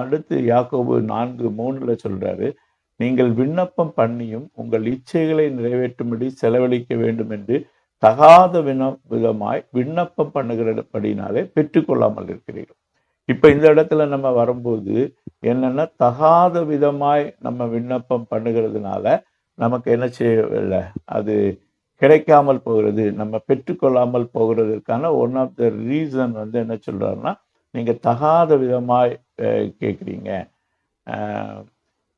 அடுத்து யாக்கோபு நான்கு மூணுல சொல்றாரு நீங்கள் விண்ணப்பம் பண்ணியும் உங்கள் இச்சைகளை நிறைவேற்றும்படி செலவழிக்க வேண்டும் என்று தகாத வின விதமாய் விண்ணப்பம் பண்ணுகிறபடினாலே பெற்றுக்கொள்ளாமல் இருக்கிறீர்கள். இப்போ இந்த இடத்துல நம்ம வரும்போது என்னென்னா தகாத விதமாய் நம்ம விண்ணப்பம் பண்ணுகிறதுனால நமக்கு என்ன செய்யவில்லை? அது கிடைக்காமல் போகிறது நம்ம பெற்றுக்கொள்ளாமல் போகிறதுக்கான ஒன் ஆஃப் த ரீசன் வந்து என்ன சொல்கிறாருன்னா நீங்கள் தகாத விதமாய் கேட்குறீங்க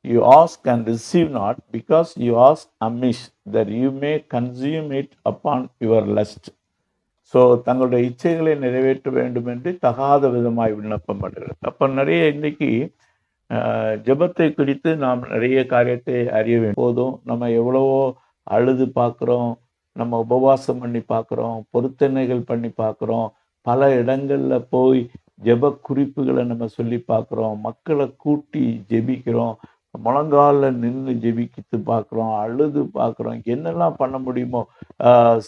you ask and receive not because you ask amiss that you may consume it upon your lust so தங்களுடைய இச்சைகளை நிறைவேற்ற வேண்டும் என்று தகாத விதமாய் விண்ணப்பம் பண்ணுகிறது அப்போ நிறைய இன்னைக்கு ஆஹ், ஜெபத்தை குறித்து நாம் நிறைய காரியத்தை அறிய வேண்டும். போதும் நம்ம எவ்வளவோ அழுது பார்க்குறோம் நம்ம உபவாசம் பண்ணி பார்க்குறோம் பொருத்தனைகள் பண்ணி பார்க்குறோம் பல இடங்கள்ல போய் ஜெப குறிப்புகளை நம்ம சொல்லி பார்க்குறோம் மக்களை கூட்டி ஜெபிக்கிறோம் முழங்கால நின்று ஜெபிக்கிட்டு பார்க்குறோம் அழுது பார்க்குறோம் என்னெல்லாம் பண்ண முடியுமோ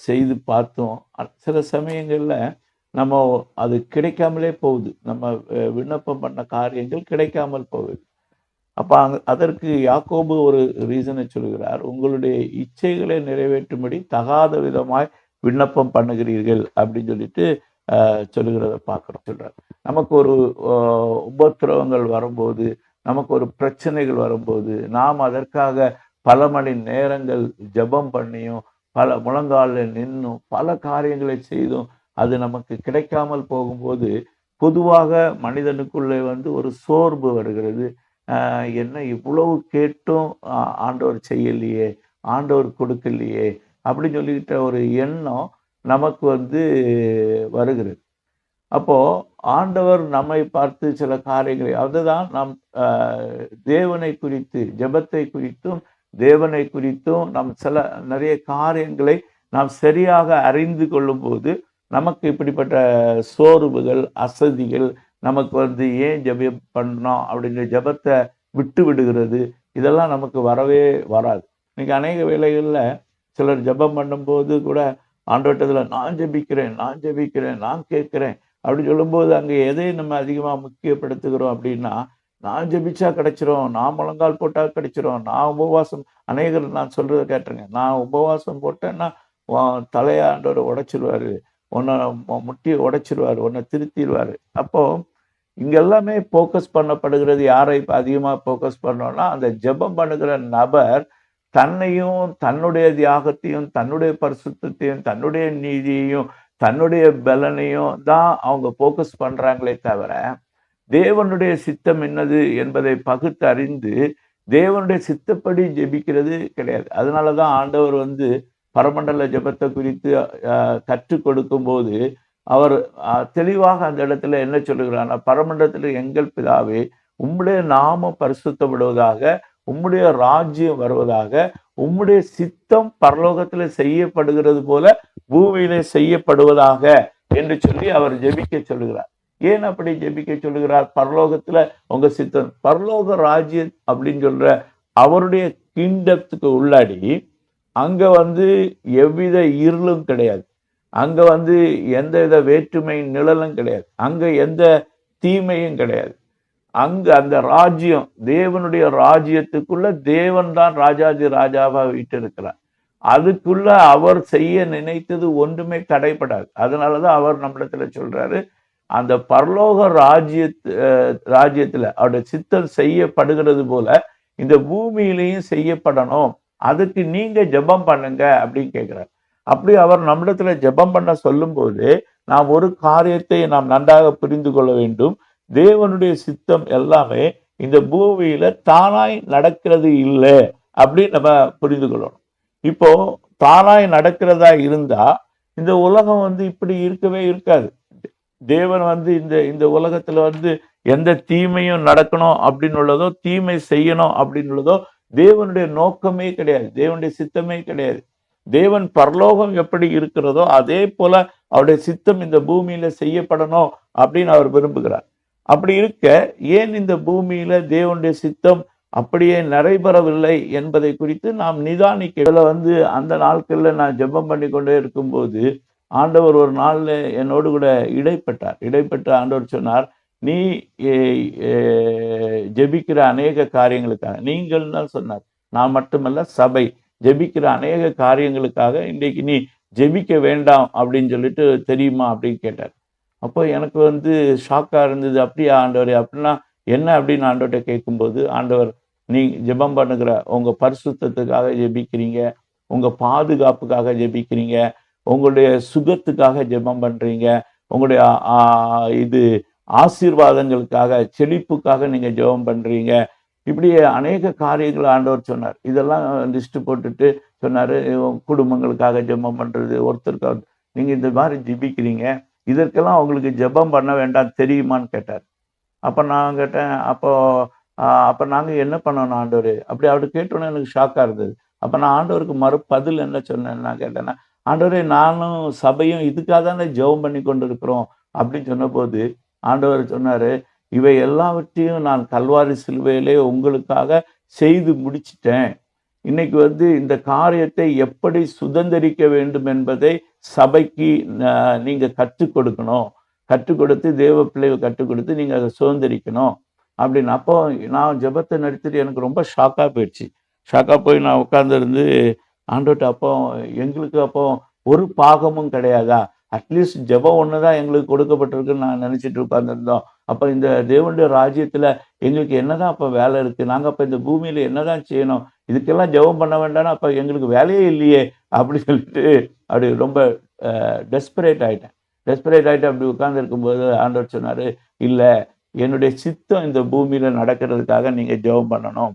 செய்து பார்த்தோம். சில சமயங்களில் நம்ம அது கிடைக்காமலே போகுது. நம்ம விண்ணப்பம் பண்ண காரியங்கள் கிடைக்காமல் போகுது. அப்போ அங்க அதற்கு யாக்கோபு ஒரு ரீசனை சொல்கிறார். உங்களுடைய இச்சைகளை நிறைவேற்றும்படி தகாத விதமாய் விண்ணப்பம் பண்ணுகிறீர்கள் அப்படின்னு சொல்லிட்டு சொல்லுகிறத பார்க்குறோம். சொல்கிறார் நமக்கு ஒரு உபத்திரவங்கள் வரும்போது நமக்கு ஒரு பிரச்சனைகள் வரும்போது நாம் அதற்காக பல மணி நேரங்கள் ஜெபம் பண்ணியும் பல முழங்காலில் நின்றும் பல காரியங்களை செய்தும் அது நமக்கு கிடைக்காமல் போகும்போது பொதுவாக மனிதனுக்குள்ளே வந்து ஒரு சோர்வு வருகிறது. என்ன இவ்வளவு கேட்டும் ஆண்டவர் செய்யலையே ஆண்டவர் கொடுக்கலையே அப்படின்னு சொல்லிக்கிட்ட ஒரு எண்ணம் நமக்கு வந்து வருகிறது. அப்போது ஆண்டவர் நம்மை பார்த்து சில காரியங்களை அதுதான் நாம் தேவனை குறித்து ஜெபத்தை குறித்தும் தேவனை குறித்தும் நாம் சில நிறைய காரியங்களை நாம் சரியாக அறிந்து கொள்ளும்போது நமக்கு இப்படிப்பட்ட சோர்வுகள் அசதிகள் நமக்கு வந்து ஏன் ஜெபம் பண்ணோம் அப்படிங்கிற ஜெபத்தை விட்டு விடுகிறது. இதெல்லாம் நமக்கு வரவே வராது. இன்னைக்கு அநேக வேலைகளில் சிலர் ஜெபம் பண்ணும்போது கூட ஆண்டவட்டத்தில் நான் ஜெபிக்கிறேன் நான் ஜெபிக்கிறேன் நான் கேட்குறேன். அப்படி சொல்லும்போது அங்கே எதை நம்ம அதிகமாக முக்கியப்படுத்துகிறோம் அப்படின்னா நான் ஜெபிச்சா கிடைச்சிரும் நான் முழங்கால் போட்டால் கிடைச்சிரும் நான் உபவாசம் அநேகர் நான் சொல்கிறத கேட்டுருங்க. நான் உபவாசம் போட்டேன்னா தலையாண்டோட தலையாண்டவர் உடைச்சிருவாரு உன்னை முட்டியை உடைச்சிருவார் உன்னை திருத்திடுவாரு அப்போது இங்கே எல்லாமே ஃபோக்கஸ் பண்ணப்படுகிறது யாரை இப்போ அதிகமாக ஃபோக்கஸ் பண்ணோம்னா அந்த ஜெபம் பண்ணுகிற நபர் தன்னையும் தன்னுடைய தியாகத்தையும் தன்னுடைய பரிசுத்தையும் தன்னுடைய நீதியையும் தன்னுடைய பலனையும் தான் அவங்க ஃபோக்கஸ் பண்ணுறாங்களே தவிர தேவனுடைய சித்தம் என்னது என்பதை பகுத்து அறிந்து தேவனுடைய சித்தப்படி ஜெபிக்கிறது கிடையாது. அதனால தான் ஆண்டவர் வந்து பரமண்டல ஜெபத்தை குறித்து கற்றுக் கொடுக்கும்போது அவர் தெளிவாக அந்த இடத்துல என்ன சொல்லுகிறார்னா பரமண்டலத்தில் எங்கள் பிதாவே உம்முடைய நாமம் பரிசுத்தப்படுவதாக உம்முடைய ராஜ்யம் வருவதாக உம்முடைய சித்தம் பரலோகத்தில் செய்யப்படுகிறது போல பூமியிலே செய்யப்படுவதாக என்று சொல்லி அவர் ஜெபிக்க சொல்லுகிறார். ஏன் அப்படி ஜெபிக்க சொல்லுகிறார்? பரலோகத்துல உங்க சித்தம் பரலோக ராஜ்யம் அப்படின்னு சொல்ற அவருடைய கிண்டத்துக்கு உள்ளாடி அங்க வந்து எவ்வித இருளும் கிடையாது. அங்க வந்து எந்த வித வேற்றுமை நிழலும் கிடையாது. அங்க எந்த தீமையும் கிடையாது. அங்கு அந்த ராஜ்யம் தேவனுடைய ராஜ்யத்துக்குள்ள தேவன் தான் ராஜாதி ராஜாவாக வீட்டிருக்கிறார். அதுக்குள்ள அவர் செய்ய நினைத்தது ஒன்றுமே தடைப்படாது அதனாலதான் அவர் நம்மிடத்துல சொல்றாரு அந்த பரலோக ராஜ்ய ராஜ்யத்துல அவருடைய சித்தம் செய்யப்படுகிறது போல இந்த பூமியிலையும் செய்யப்படணும். அதுக்கு நீங்க ஜெபம் பண்ணுங்க அப்படின்னு கேட்கிறார் அப்படி அவர் நம்மிடத்துல ஜெபம் பண்ண சொல்லும்போது நாம் ஒரு காரியத்தை நாம் நன்றாக புரிந்து கொள்ள வேண்டும். தேவனுடைய சித்தம் எல்லாமே இந்த பூமியில தானாய் நடக்கிறது இல்லை அப்படின்னு நம்ம புரிந்து கொள்ளணும். இப்போ தானாய் நடக்கிறதா இருந்தா இந்த உலகம் வந்து இப்படி இருக்கவே இருக்காது. தேவன் வந்து இந்த இந்த உலகத்துல வந்து எந்த தீமையும் நடக்கணும் அப்படின்னு உள்ளதோ தீமை செய்யணும் அப்படின்னு உள்ளதோ தேவனுடைய நோக்கமே கிடையாது தேவனுடைய சித்தமே கிடையாது. தேவன் பரலோகம் எப்படி இருக்கிறதோ அதே போல அவருடைய சித்தம் இந்த பூமியில செய்யப்படணும் அப்படின்னு அவர் விரும்புகிறார். அப்படி இருக்க ஏன் இந்த பூமியில தேவனுடைய சித்தம் அப்படியே நடைபெறவில்லை என்பதை குறித்து நாம் நிதானிக்க இதில் வந்து அந்த நாட்களில் நான் ஜெபம் பண்ணி கொண்டே இருக்கும்போது ஆண்டவர் ஒரு நாள்ல என்னோடு கூட இடைப்பட்டார். இடைப்பட்ட ஆண்டவர் சொன்னார் நீ ஜெபிக்கிற அநேக காரியங்களுக்காக நீங்கள் தான் சொன்னார். நான் மட்டுமல்ல சபை ஜெபிக்கிற அநேக காரியங்களுக்காக இன்றைக்கு நீ ஜெபிக்க வேண்டாம் அப்படின்னு சொல்லிட்டு தெரியுமா அப்படின்னு கேட்டார். அப்போ எனக்கு வந்து ஷாக்காக இருந்தது. அப்படியா ஆண்டவர் அப்படின்னா என்ன அப்படின்னு ஆண்டவர்கிட்ட கேட்கும்போது ஆண்டவர் நீ ஜெபம் பண்ணுகிற உங்கள் பரிசுத்தத்துக்காக ஜெபிக்கிறீங்க உங்கள் பாதுகாப்புக்காக ஜெபிக்கிறீங்க உங்களுடைய சுகத்துக்காக ஜெபம் பண்ணுறீங்க உங்களுடைய இது ஆசீர்வாதங்களுக்காக செழிப்புக்காக நீங்கள் ஜெபம் பண்ணுறீங்க இப்படி அநேக காரியங்கள் ஆண்டவர் சொன்னார். இதெல்லாம் லிஸ்ட்டு போட்டுட்டு சொன்னார் குடும்பங்களுக்காக ஜெபம் பண்ணுறது ஒருத்தருக்காக நீங்கள் இந்த மாதிரி ஜெபிக்கிறீங்க இதற்கெல்லாம் அவங்களுக்கு ஜெபம் பண்ண வேண்டாம் தெரியுமான்னு கேட்டார். அப்போ நான் கேட்டேன் அப்போ அப்போ நாங்கள் என்ன பண்ணணும் ஆண்டவர்? அப்படி அவர் கேட்டோன்னே எனக்கு ஷாக்காக இருந்தது. அப்போ நான் ஆண்டவருக்கு மறு பதில் என்ன சொன்னேன் நான் கேட்டேன்னா ஆண்டவரே நானும் சபையும் இதுக்காக தானே ஜெபம் பண்ணி கொண்டு இருக்கிறோம் அப்படின்னு சொன்னபோது ஆண்டவர் சொன்னார் இவை எல்லாவற்றையும் நான் கல்வாரி சிலுவையிலே உங்களுக்காக செய்து முடிச்சிட்டேன். இன்னைக்கு வந்து இந்த காரியத்தை எப்படி சுதந்திரிக்க வேண்டும் என்பதை சபைக்கு நீங்கள் நீங்க கற்றுக் கொடுக்கணும். கற்றுக் கொடுத்து தேவ பிள்ளைவை கற்றுக் கொடுத்து நீங்க அதை சுதந்திரிக்கணும். அப்படின்னு. அப்போ நான் ஜெபத்தை நடத்திட்டு எனக்கு ரொம்ப ஷாக்காக போயிடுச்சு. ஷாக்காக போய் நான் உட்காந்துருந்து ஆண்டோட்ட அப்போ எங்களுக்கு அப்போ ஒரு பாகமும் கிடையாதா? அட்லீஸ்ட் ஜெபம் ஒன்று தான் எங்களுக்கு கொடுக்கப்பட்டிருக்குன்னு நான் நினச்சிட்டு உட்காந்துருந்தோம் அப்போ இந்த தேவனுடைய ராஜ்யத்தில் எங்களுக்கு என்னதான் அப்போ வேலை இருக்குது நாங்கள் அப்போ இந்த பூமியில் என்னதான் செய்யணும்? இதுக்கெல்லாம் ஜெபம் பண்ண வேண்டாம்னா அப்போ எங்களுக்கு வேலையே இல்லையே அப்படி சொல்லிட்டு அப்படி ரொம்ப டெஸ்பரேட் ஆகிட்டேன் டெஸ்பரேட் ஆகிட்டு அப்படி உட்கார்ந்து இருக்கும்போது ஆண்டவர் சொன்னார் இல்லை என்னுடைய சித்தம் இந்த பூமியில் நடக்கிறதுக்காக நீங்கள் ஜெபம் பண்ணணும்.